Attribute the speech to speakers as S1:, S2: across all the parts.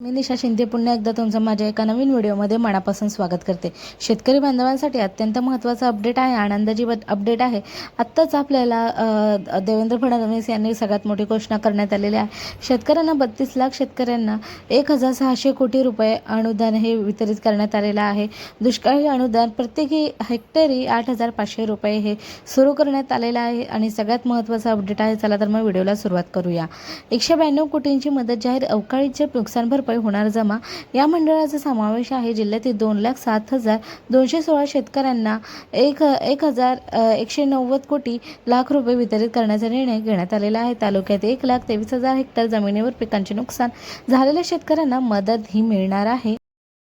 S1: मी निशा शिंदे. पुन्हा एकदा तुमचं माझ्या एका नवीन व्हिडिओमध्ये मनापासून स्वागत करते. शेतकरी बांधवांसाठी अत्यंत महत्त्वाचा अपडेट आहे. आनंदाची अपडेट आहे. आत्ताच आपल्याला देवेंद्र फडणवीस यांनी सगळ्यात मोठी घोषणा करण्यात आलेली आहे. शेतकऱ्यांना बत्तीस लाख शेतकऱ्यांना एक हजार सहाशे कोटी रुपये अनुदान हे वितरित करण्यात आलेलं आहे. दुष्काळी अनुदान प्रत्येकी हेक्टरी आठ हजार पाचशे रुपये हे सुरू करण्यात आलेलं आहे आणि सगळ्यात महत्त्वाचा अपडेट आहे. चला तर मग व्हिडिओला सुरुवात करूया. एकशे ब्याण्णव कोटींची मदत जाहीर अवकाळीचे नुकसान रुपये होणार जमा. या मंडळाचा समावेश आहे. जिल्ह्यातील दोन लाख सात हजार दोनशे सोळा शेतकऱ्यांना एक एक हजार एकशे नव्वद कोटी लाख रुपये वितरित करण्याचा निर्णय घेण्यात आलेला आहे. तालुक्यात एक लाख तेवीस हजार हेक्टर जमिनीवर पिकांचे नुकसान झालेल्या शेतकऱ्यांना मदत ही मिळणार आहे.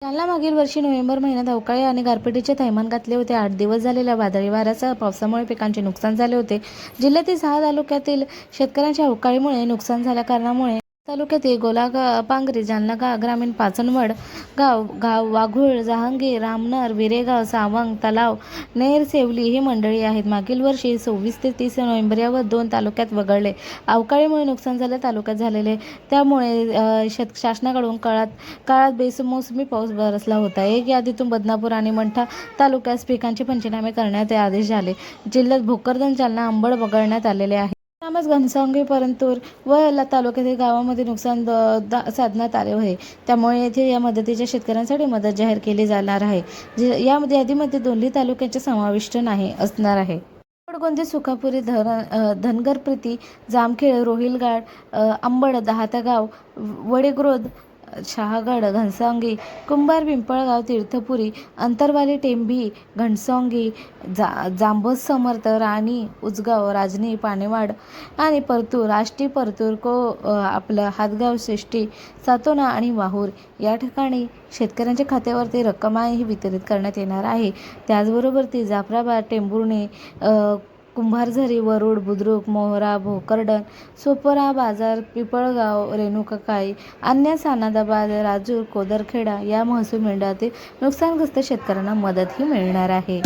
S1: जालना मागील वर्षी नोव्हेंबर महिन्यात अवकाळी आणि गारपिटीचे थैमान घातले होते. आठ दिवस झालेल्या वादळी वाऱ्यासह पावसामुळे पिकांचे नुकसान झाले होते. जिल्ह्यातील सहा तालुक्यातील शेतकऱ्यांच्या अवकाळीमुळे नुकसान झाल्या कारणामुळे तालुक्यातील गोलागा पांगरी जालना गा ग्रामीण पाचनवड गाव गाव वाघूळ जहांगीर रामनर विरेगाव सावंग तलाव नेर सेवली ही मंडळी आहेत. मागील वर्षी सव्वीस ते तीस नोव्हेंबर यावर दोन तालुक्यात वगळले. अवकाळीमुळे नुकसान झाले तालुक्यात झालेले. त्यामुळे शेत शासनाकडून काळात काळात बेसमोसमी पाऊस बरसला होता. एक यादीतून बदनापूर आणि मंठा तालुक्यास पिकांचे पंचनामे करण्याचे आदेश झाले. जिल्ह्यात भोकरदन जालना अंबड वगळण्यात आलेले आहे. त्यामुळेच घनसावंगी परंतूर व ला तालुक्यातील गावामध्ये नुकसान द- दा- साधण्यात आले आहे. त्यामुळे येथे या मदतीच्या शेतकऱ्यांसाठी मदत जाहीर केली जाणार आहे. जे- या यादीमध्ये दोन्ही तालुक्यांचे समाविष्ट नाही असणार आहे. कोणते सुखापुरी धन अ, जामखेळ जामखेड रोहिलगाड अ, अंबड दहातागाव वडेग्रोद शहागड घनसावंगी कुंभार पिंपळगाव तीर्थपुरी अंतरवाली टेंभी घनसावंगी जा जांबस समर्थ राणी उजगाव राजनी पानेवाड आणि परतूर आष्टी परतूर को आपलं हातगाव सृष्टी सातोना आणि वाहूर. या ठिकाणी शेतकऱ्यांच्या खात्यावरती रक्कम आहे ही वितरित करण्यात येणार आहे. त्याचबरोबर ती जाफराबाद टेंभुर्णी कुंभारझरी वरुड बुद्रुक मोहरा भोकरडन सोपरा बाजार पिपळगाव रेणुकाकाई अन्य सानादाबाद राजूर कोदरखेडा या महसूल मंडळातील नुकसानग्रस्त शेतकऱ्यांना मदतही मिळणार आहे.